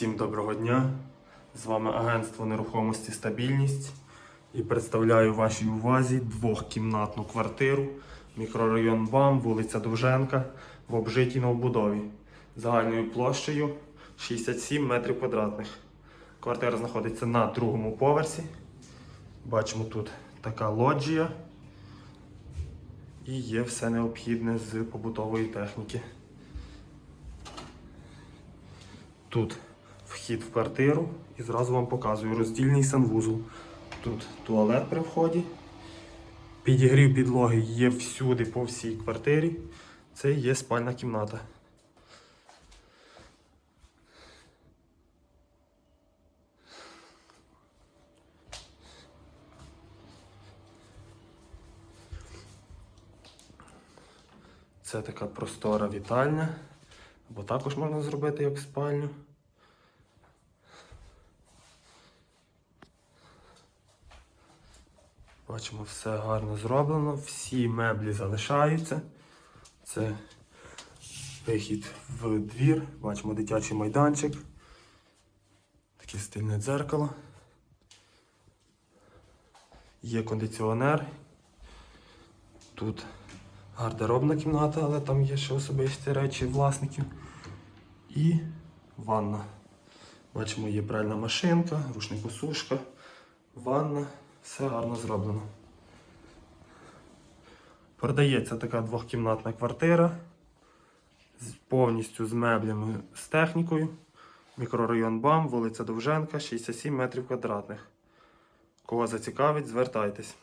Всім доброго дня! З вами агентство нерухомості Стабільність і представляю вашій увазі двохкімнатну квартиру, мікрорайон БАМ, вулиця Довженка в обжитій новобудові загальною площею 67 метрів квадратних. Квартира знаходиться на другому поверсі. Бачимо тут така лоджія і є все необхідне з побутової техніки. Тут вхід в квартиру і зразу вам показую роздільний санвузол. Тут туалет при вході. Підігрів підлоги є всюди по всій квартирі. Це є спальна кімната. Це така простора вітальня. Або також можна зробити як спальню. Бачимо, все гарно зроблено, всі меблі залишаються. Це вихід в двір, бачимо дитячий майданчик, таке стильне дзеркало. Є кондиціонер. Тут гардеробна кімната, але там є ще особисті речі власників. І ванна. Бачимо, є пральна машинка, рушникосушка, ванна. Все гарно зроблено. Продається така двохкімнатна квартира. Повністю з меблями, з технікою. Мікрорайон БАМ, вулиця Довженка, 67 метрів квадратних. Кого зацікавить, звертайтесь.